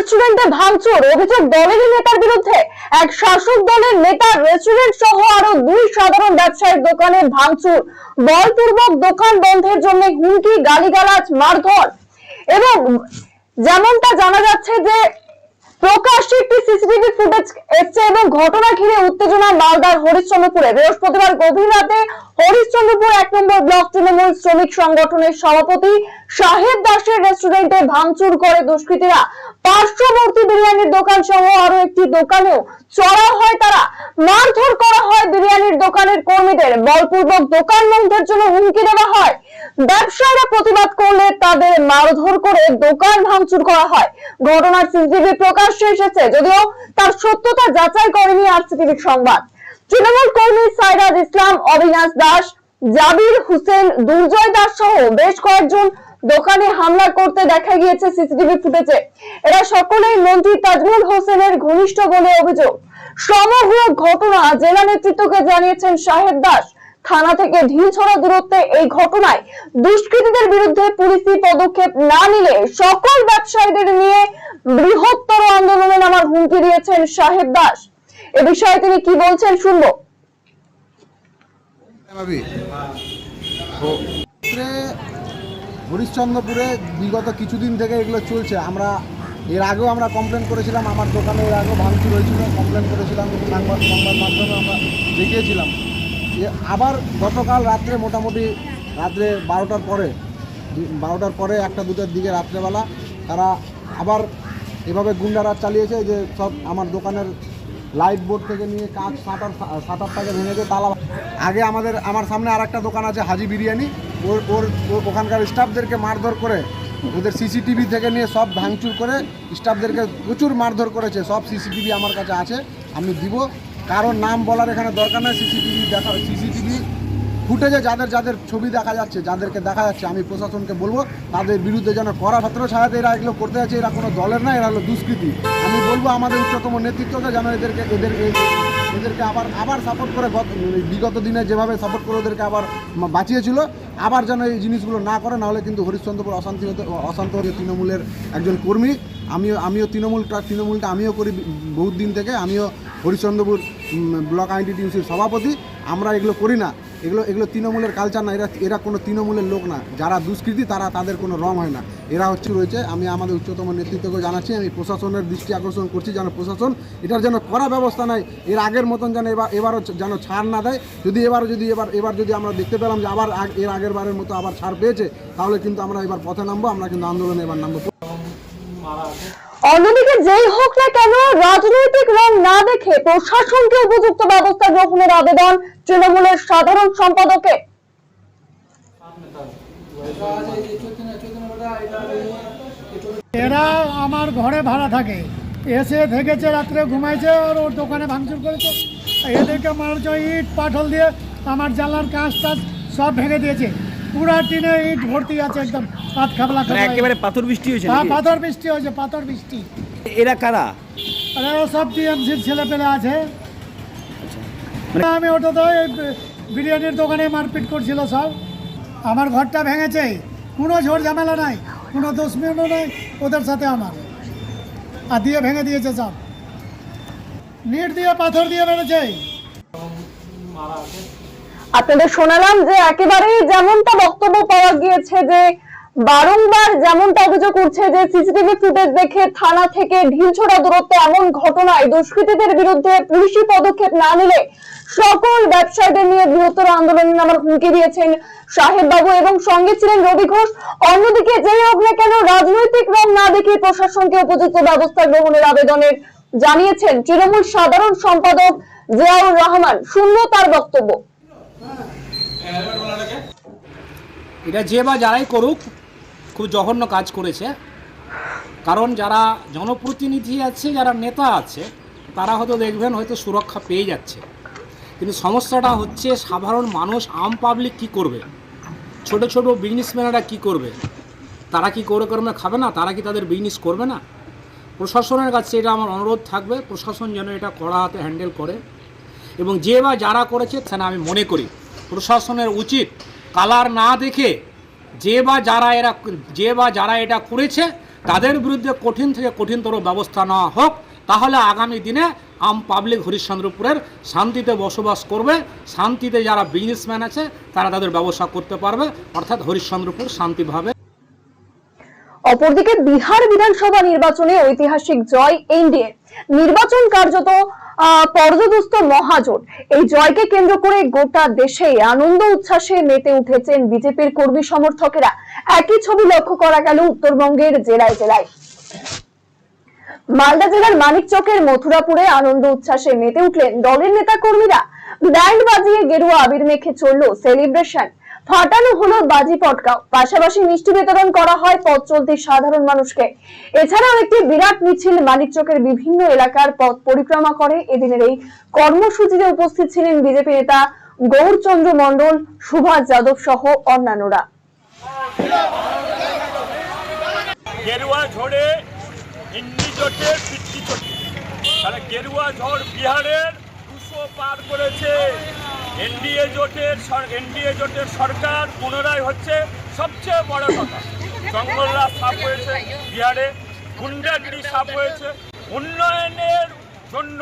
রেস্টুরেন্টে ভাঙচুর, অভিযোগ দলেরই নেতার বিরুদ্ধে। এক শাসক দলের নেতার রেস্টুরেন্ট সহ আরও দুই সাধারণ ব্যবসায়ীর দোকানে ভাঙচুর। বলপূর্বক দোকান বন্ধের জন্য হুমকি, গালিগালাজ, মারধর। এবং যেমনটা জানা যাচ্ছে যে প্রকাশ্যে একটি সিসিটিভি ফুটেজ এসছে এবং ঘটনা ঘিরে উত্তেজনা, মালদার হরিশ্চন্দ্রপুরে। বৃহস্পতিবার গভীর রাতে হরিশ্চন্দ্রপুর এক নম্বর ব্লক তৃণমূল শ্রমিক সংগঠনের সভাপতি সাহেব দাসের রেস্টুরেন্টে ভাঙচুর করে দুষ্কৃতীরা। পার্শ্ববর্তী বিরিয়ানির দোকান সহ আরও একটি দোকানেও চড়া হয় তারা। মারধর করা হয় বিরিয়ানির দোকানের কর্মীদের। বলপূর্বক দোকান বন্ধের জন্য হুমকি দেওয়া হয়। ব্যবসায়ীরা প্রতিবাদ করলে তাদের মারধর করে দোকান ভাঙচুর করা হয়। ঘটনার সিসিটিভি প্রকাশ্যে এসেছে, যদিও তার সত্যতা যাচাই করেনি আরসিটিভির সংবাদ। তৃণমূল কর্মী সাইরাজ ইসলাম, অবিনাশ দাস, জাবির হোসেন, দুর্জয় দাস সহ বেশ কয়েকজন দোকানে হামলা করতে দেখা গিয়েছে সিসিটিভি ফুটেজে। এরা সকলেই মন্ত্রী তাজমুল হোসেনের ঘনিষ্ঠ বলে অভিযোগ। সমগ্র ঘটনা জেলা নেতৃত্বকে জানিয়েছেন সাহেব দাস। থানা থেকে ঢিলছড়া দূরত্বে এই ঘটনায় দুষ্কৃতীদের বিরুদ্ধে পুলিশি পদক্ষেপ না নিলে সকল ব্যবসায়ীদের নিয়ে বৃহত্তর আন্দোলনে নামার হুমকি দিয়েছেন সাহেব দাস। এ বিষয়ে তিনি কি বলছেন শুনব। হরিশ্চন্দ্রপুরে বিগত কিছুদিন থেকে এগুলো চলছে। আমরা এর আগেও আমরা কমপ্লেন করেছিলাম, আমার দোকানে এর আগেও ভাঙচুর হয়েছিল কমপ্লেন করেছিলাম, সংবাদ সংবাদ মাধ্যমে আমরা দেখিয়েছিলাম। আবার গতকাল রাত্রে মোটামুটি রাত্রে বারোটার পরে বারোটার পরে একটা দুটার দিকে রাত্রেবেলা তারা আবার এভাবে গুন্ডারাজ চালিয়েছে যে সব আমার দোকানের লাইট বোর্ড থেকে নিয়ে কাঁচ সাঁতার সাঁতারটাকে ভেঙেছে তালা আগে আমাদের আমার সামনে আর একটা দোকান আছে, হাজি বিরিয়ানি। ওর ওর ওর ওখানকার স্টাফদেরকে মারধর করে, ওদের সিসিটিভি থেকে নিয়ে সব ভাঙচুর করে স্টাফদেরকে প্রচুর মারধর করেছে, সব সিসিটিভি আমার কাছে আছে, আমি দিব। কারোর নাম বলার এখানে দরকার নেই সিসিটিভি দেখা সিসিটিভি ফুটেজে যাদের যাদের ছবি দেখা যাচ্ছে, যাদেরকে দেখা যাচ্ছে, আমি প্রশাসনকে বলব, তাদের বিরুদ্ধে যেন করা ছাত্র ছাড়াতে এরা এগুলো করতে যাচ্ছে, এরা কোনো দলের না, এরা হলো দুষ্কৃতি। আমি বলব আমাদের উচ্চতম নেতৃত্বকে যেন এদেরকে, এদের, এ- এদেরকে আবার আবার সাপোর্ট করে গত বিগত দিনে যেভাবে সাপোর্ট করে ওদেরকে আবার বাঁচিয়েছিল, আবার যেন এই জিনিসগুলো না করে নাহলে কিন্তু হরিশ্চন্দ্রপুর অশান্তি হতে, অশান্ত হতে তৃণমূলের একজন কর্মী। আমিও আমিও তৃণমূলটা তৃণমূলটা আমিও করি বহুত দিন থেকে, আমিও হরিশ্চন্দ্রপুর ব্লক আইনটিটিউসির সভাপতি, আমরা এগুলো করি না। এগুলো এগুলো তৃণমূলের কালচার না, এরা এরা কোনো তৃণমূলের লোক না। যারা দুষ্কৃতী, তারা তাদের কোনো রং হয় না। এরা হচ্ছে রয়েছে, আমি আমাদের উচ্চতম নেতৃত্বকে জানাচ্ছি, আমি প্রশাসনের দৃষ্টি আকর্ষণ করছি যেন প্রশাসন এটার যেন করা ব্যবস্থা নেয়, এর আগের মতন যেন এবার এবারও যেন ছাড় না দেয়। যদি এবারও যদি এবার এবার যদি আমরা দেখতে পেলাম যে আবার এর আগের বারের মতো আবার ছাড় পেয়েছে, তাহলে কিন্তু আমরা এবার পথে নামবো, আমরা কিন্তু আন্দোলনে এবার নামবো। অন্যদিকে যেই হোক না কেন, রাজনৈতিক রং না দেখে প্রশাসনকে উপযুক্ত ব্যবস্থা গ্রহণের আবেদন তৃণমূলের সাধারণ সম্পাদকে এরা আমার ঘরে ভাড়া থাকে। এসে থেকেছে, রাত্রে ঘুমাইছে, আর ওর দোকানে ভাঙচুর করেছে। এদেরকে মারছে ইট পাঠল দিয়ে আমার জানলার কাঁচ টাচ সব ভেঙে দিয়েছে। পুরা টিনে ইট ভর্তি আছে একদম। পাত খাবলা মানে একেবারে পাথর বৃষ্টি হয়েছে হ্যাঁ পাথর বৃষ্টি হয়েছে পাথর বৃষ্টি। এরা কারা? এরা সব টিএমসির ছেলে পেলে আছে। মানে- আমি ওটা তো বিরিয়ানির দোকানে মারপিট করছিল সব। আমার ঘরটা ভেঙেছে। কোনো ঝোড় ঝামেলা নাই কোনো দুশ্মনও নাই ওদের সাথে আমার। আর দিয়ে ভেঙে দিয়েছে সব। নিট দিয়ে পাথর দিয়ে মেরেছে। আপনাদের শোনালাম যে একেবারেই যেমনটা বক্তব্য পাওয়া গিয়েছে যে বারংবার যেমনটা অভিযোগ উঠছে যে সিসিটিভি ফুটেজ দেখে থানা থেকে ঢিলছোড়া দূরত্বে এমন ঘটনায় দুষ্কৃতীদের বিরুদ্ধে পুলিশি পদক্ষেপ না নিলে সকল ব্যবসায়ীদের নিয়ে বৃহত্তর আন্দোলনে নামার হুমকি দিয়েছেন সাহেব বাবু এবং সঙ্গে ছিলেন রবি ঘোষ। অন্যদিকে যেই হোক না কেন রাজনৈতিক রং না দেখে প্রশাসনকে উপযুক্ত ব্যবস্থা গ্রহণের আবেদনের জানিয়েছেন তৃণমূল সাধারণ সম্পাদক জিয়াউর রহমান। শূন্য তার বক্তব্য। এটা যে বা যারাই করুক, খুব জঘন্য কাজ করেছে। কারণ যারা জনপ্রতিনিধি আছে, যারা নেতা আছে, তারা হয়তো দেখবেন হয়তো সুরক্ষা পেয়ে যাচ্ছে। কিন্তু সমস্যাটা হচ্ছে সাধারণ মানুষ, আম পাবলিক কি করবে? ছোট ছোট বিজনেসম্যানেরা কি করবে? তারা কি করে কর্মে খাবে না? তারা কি তাদের বিজনেস করবে না? প্রশাসনের কাছে এটা আমার অনুরোধ থাকবে। প্রশাসন যেন এটা কড়া হাতে হ্যান্ডেল করে। এবং যে বা যারা করেছে, সেটা আমি মনে করি। প্রশাসনের উচিত কালার না দেখে যে বা যারা এরা যে বা যারা এটা করেছে, তাদের বিরুদ্ধে কঠিন থেকে কঠিনতর ব্যবস্থা নেওয়া হোক, তাহলে আগামী দিনে আম পাবলিক হরিশ্চন্দ্রপুরের শান্তিতে বসবাস করবে। শান্তিতে যারা বিজনেসম্যান আছে, তারা তাদের ব্যবসা করতে পারবে। অর্থাৎ হরিশ্চন্দ্রপুর শান্তিভাবে। অপরদিকে বিহার বিধানসভা নির্বাচনে ঐতিহাসিক জয় এনডিএ। নির্বাচন কার্যত পর্যদস্ত মহাজোট এই জয়কে কেন্দ্র করে গোটা দেশে আনন্দ উচ্ছ্বাসে মেতে উঠেছেন বিজেপির কর্মী সমর্থকেরা। একই ছবি লক্ষ্য করা গেল উত্তরবঙ্গের জেলায় জেলায়। মালদা জেলার মানিকচকের মথুরাপুরে আনন্দ উচ্ছ্বাসে মেতে উঠলেন দলের নেতা কর্মীরা ব্যান্ড বাজিয়ে গেরুয়া আবির মেখে চলল সেলিব্রেশন। ফাটানো হলো বাজি পটকা পাশাপাশি মিষ্টি বিতরণ করা হয় পথ চলতি সাধারণ মানুষকে। এছাড়াও একটি বিরাট মিছিল মানিকচকের বিভিন্ন এলাকার পথ পরিক্রমা করে। এদিনের এই কর্মসূচিতে উপস্থিত ছিলেন বিজেপি নেতা গৌরচন্দ্র মণ্ডল, সুভাষ যাদব সহ অন্যান্যরা। গেরুয়া ঝড়ে পিতৃ চটি। তাহলে গেরুয়া ঝড় বিহারের পার করেছে। এনডিএ জোটের এনডিএ জোটের সরকার পুনরায় হচ্ছে সবচেয়ে বড় কথা। জঙ্গলরা সাফ হয়েছে বিহারে, গুন্ডাগিরি সাফ হয়েছে। উন্নয়নের জন্য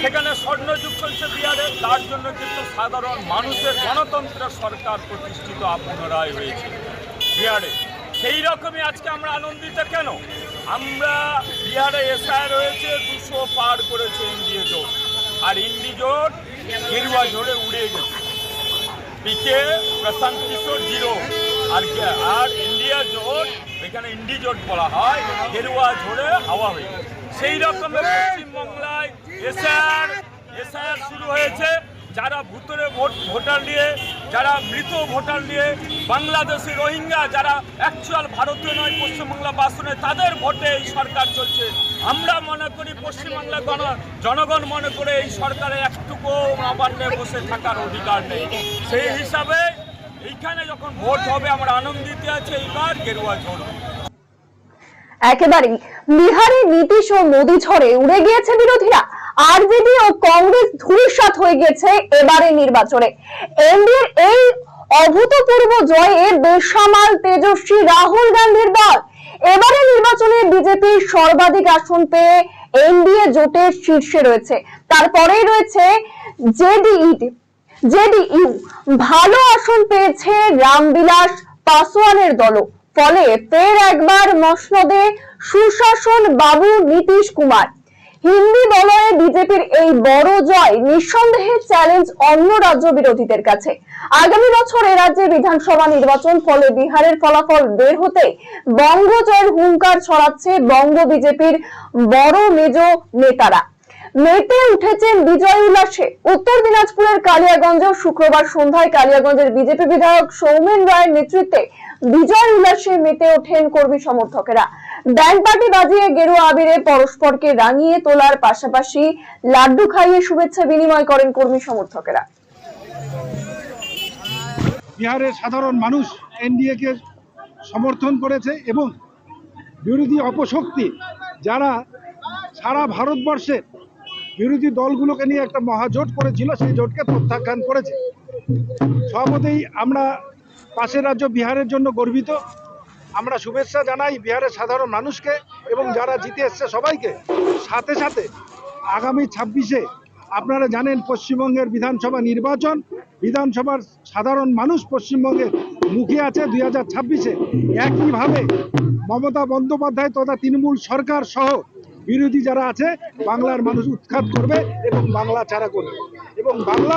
সেখানে স্বর্ণযুগ চলছে বিহারে, তার জন্য কিন্তু সাধারণ মানুষের গণতন্ত্রের সরকার প্রতিষ্ঠিত পুনরায় হয়েছে বিহারে। সেই রকমই আজকে আমরা আনন্দিত কেন? আমরা বিহারে এসআই রয়েছে, দুশো পার করেছে জোট। আর ইন্ডি জোট গেরুয়া ঝোড়ে উড়ে গেছে। পিকে প্রশান্ত কিশোর জিরো। আর আর ইন্ডিয়া জোট, এখানে ইন্ডি জোট বলা হয়, গেরুয়া ঝোড়ে হাওয়া হয়ে সেই রকম পশ্চিমবাংলায় এসআর এসআর শুরু হয়েছে। যারা ভুতরে ভোট, ভোটার নিয়ে, যারা মৃত ভোটার নিয়ে বাংলাদেশি রোহিঙ্গা যারা অ্যাকচুয়াল ভারতীয় নয়, পশ্চিমবাংলা বাসনে, তাদের ভোটে এই সরকার চলছে। আমরা মনে করি পশ্চিমবাংলা গণ জনগণ মনে করে এই সরকারে একটুকু নবান্নে বসে থাকার অধিকার নেই। সেই হিসাবে এইখানে যখন ভোট হবে, আমরা আনন্দিত আছে, এইবার গেরুয়া ঝরবে একেবারেই বিহারে নীতিশ ও মোদী ঝড়ে উড়ে গিয়েছে বিরোধীরা। আরজেডি ও কংগ্রেস ধূলিসাৎ হয়ে গেছে এবারে নির্বাচনে। এনডিএর এই অভূতপূর্ব জয়ে বেসামাল তেজস্বী রাহুল গান্ধীর দল। এবারে নির্বাচনে বিজেপির সর্বাধিক আসন পেয়ে এনডিএ জোটের শীর্ষে রয়েছে। তারপরেই রয়েছে জেডিই জেডিইউ ভালো আসন পেয়েছে রামবিলাস পাসওয়ানের দলও। ফলে ফের একবার মসনদে সুশাসন বাবু নীতিশ কুমার। হিন্দি বলয়ে বিজেপির এই বড় জয় নিঃসন্দেহে চ্যালেঞ্জ অন্য রাজ্য বিরোধীদের কাছে। আগামী বছর এ রাজ্যে বিধানসভা নির্বাচন, ফলে বিহারের ফলাফল বের হতে বঙ্গ জয়ের হুঙ্কার ছড়াচ্ছে বঙ্গ বিজেপির বড় মেজ নেতারা। মেতে উঠেছেন বিজয় উল্লাসে। উত্তর দিনাজপুরের কালিয়াগঞ্জ শুক্রবার সন্ধ্যায় কালিয়াগঞ্জের বিজেপি বিধায়ক সৌমেন রায়ের নেতৃত্বে বিজয় উল্লাসে মেতে ওঠেন কর্মী সমর্থকেরা। ব্যান্ড পার্টি বাজিয়ে গেরুয়া আবিরে পরস্পরকে রাঙিয়ে তোলার পাশাপাশি লাড্ডু খাইয়ে শুভেচ্ছা বিনিময় করেন কর্মী সমর্থকেরা। বিহারের সাধারণ মানুষ এনডিএকে সমর্থন করেছে এবং বিরোধী অপশক্তি যারা সারা ভারতবর্ষের বিরোধী দলগুলোকে নিয়ে একটা মহাজোট করেছিল, সেই জোটকে প্রত্যাখ্যান করেছে। সভাপতিই আমরা পাশের রাজ্য বিহারের জন্য গর্বিত। আমরা শুভেচ্ছা জানাই বিহারের সাধারণ মানুষকে এবং যারা জিতে এসছে সবাইকে। সাথে সাথে আগামী ছাব্বিশে আপনারা জানেন পশ্চিমবঙ্গের বিধানসভা নির্বাচন। বিধানসভার সাধারণ মানুষ পশ্চিমবঙ্গের মুখে আছে দুই হাজার ছাব্বিশে। একইভাবে মমতা বন্দ্যোপাধ্যায় তথা তৃণমূল সরকার সহ বিরোধী যারা আছে, বাংলার মানুষ উৎখাত করবে এবং বাংলা ছাড়া করবে। এবং বাংলা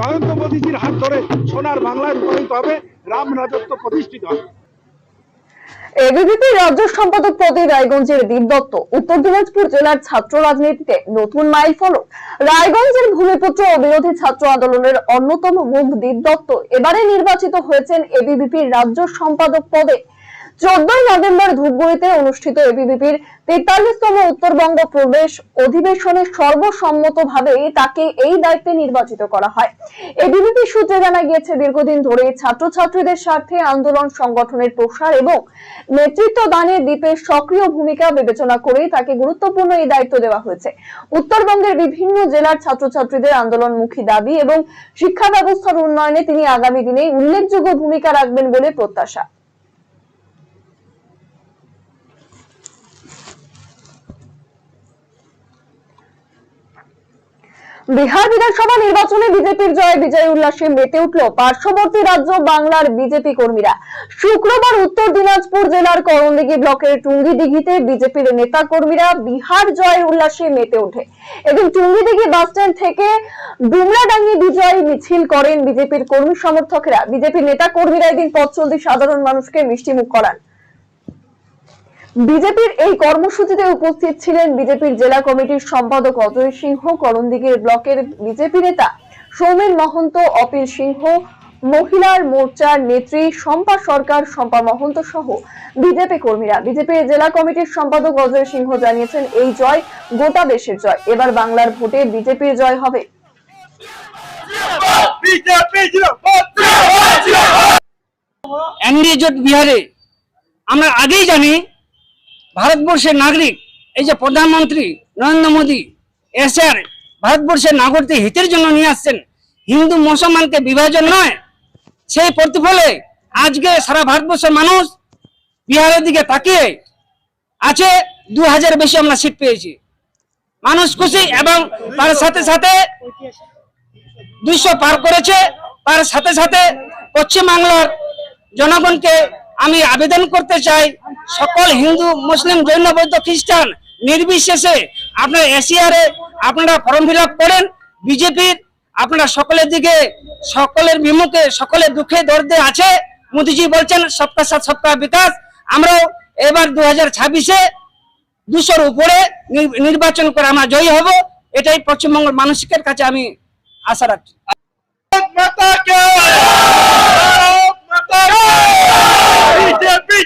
নরেন্দ্র মোদীজির হাত ধরে সোনার বাংলায় রূপায়িত হবে, রাম রাজত্ব প্রতিষ্ঠিত হবে। এবিভিপি রাজ্য সম্পাদক পদে রায়গঞ্জের দীপ দত্ত। উত্তর দিনাজপুর জেলার ছাত্র রাজনীতিতে নতুন মাইল ফলক। রায়গঞ্জের ভূমিপুত্র ও বিরোধী ছাত্র আন্দোলনের অন্যতম মুখ দীপ দত্ত। এবারে নির্বাচিত হয়েছেন এবিভিপির রাজ্য সম্পাদক পদে। চোদ্দই নভেম্বর ধূপগুড়িতে অনুষ্ঠিত এবিভিপির তেতাল্লিশতম উত্তরবঙ্গ প্রবেশ অধিবেশনে সর্বসম্মতভাবে তাকে এই দায়িত্বে নির্বাচিত করা হয়। এবিভিপি সূত্রে জানা গিয়েছে, দীর্ঘদিন ধরে ছাত্রছাত্রীদের স্বার্থে আন্দোলন সংগঠনের প্রসার এবং নেতৃত্ব দানে দ্বীপের সক্রিয় ভূমিকা বিবেচনা করে তাকে গুরুত্বপূর্ণ এই দায়িত্ব দেওয়া হয়েছে। উত্তরবঙ্গের বিভিন্ন জেলার ছাত্রছাত্রীদের আন্দোলনমুখী দাবি এবং শিক্ষা ব্যবস্থার উন্নয়নে তিনি আগামী দিনে উল্লেখযোগ্য ভূমিকা রাখবেন বলে প্রত্যাশা। বিহার বিধানসভা নির্বাচনে বিজেপির জয় বিজয় উল্লাসে মেতে উঠল পার্শ্ববর্তী রাজ্য বাংলার বিজেপি কর্মীরা। শুক্রবার উত্তর দিনাজপুর জেলার করণদিঘি ব্লকের টুঙ্গিদিঘিতে বিজেপির নেতা কর্মীরা বিহার জয়ের উল্লাসে মেতে ওঠে। এদিন টুঙ্গিদিঘি বাসস্ট্যান্ড থেকে ডুমরাডাঙ্গি বিজয় মিছিল করেন বিজেপির কর্মী সমর্থকেরা। বিজেপির নেতা কর্মীরা এদিন পথ চলতি সাধারণ মানুষকে মিষ্টিমুখ করান। বিজেপির এই কর্মসূচিতে উপস্থিত ছিলেন বিজেপির জেলা কমিটির সম্পাদক অজয় সিংহ করণদিঘির ব্লকের বিজেপি নেতা সৌমেন মহন্ত অপিল সিংহ মহিলার মোর্চার নেত্রী শম্পা সরকার শম্পা মহন্ত সহ বিজেপি কর্মীরা। বিজেপির জেলা কমিটির সম্পাদক অজয় সিংহ জানিয়েছেন এই জয় গোটা দেশের জয়। এবার বাংলার ভোটে বিজেপির জয় হবে। এনডিএ জোট বিহারে আমরা আগেই জানি ভারতবর্ষের নাগরিক, এই যে প্রধানমন্ত্রী নরেন্দ্র মোদী এসআর ভারতবর্ষের নাগরিকদের হিতের জন্য নিয়ে আসছেন। হিন্দু, মুসলমানকে বিভাজন নয়, সেই প্রতিফলে আজকে সারা ভারতবর্ষের মানুষ বিহারের দিকে তাকিয়ে আছে দু হাজার বেশি আমরা সিট পেয়েছি। মানুষ খুশি এবং তার সাথে সাথে দুইশো পার করেছে, তার সাথে সাথে পশ্চিমবাংলার জনগণকে আমি আবেদন করতে চাই, সকল হিন্দু, মুসলিম, জৈন, বৌদ্ধ, খ্রিস্টান, নির্বিশেষে আপনার এশিয়ারে আপনারা ফর্ম ফিল করেন, বিজেপির আপনারা সকলের দিকে, সকলের বিমুখে, সকলের দুঃখে দর্দে আছে। মোদিজি বলছেন, সবকা সাথ, সবকা বিকাশ। আমরাও এবার দু হাজার ছাব্বিশে দুশোর উপরে নির- নির্বাচন করে আমরা জয়ী হব। এটাই পশ্চিমবঙ্গের মানুষের কাছে আমি আশা রাখছি। ¡Ataque! ¡Ataque!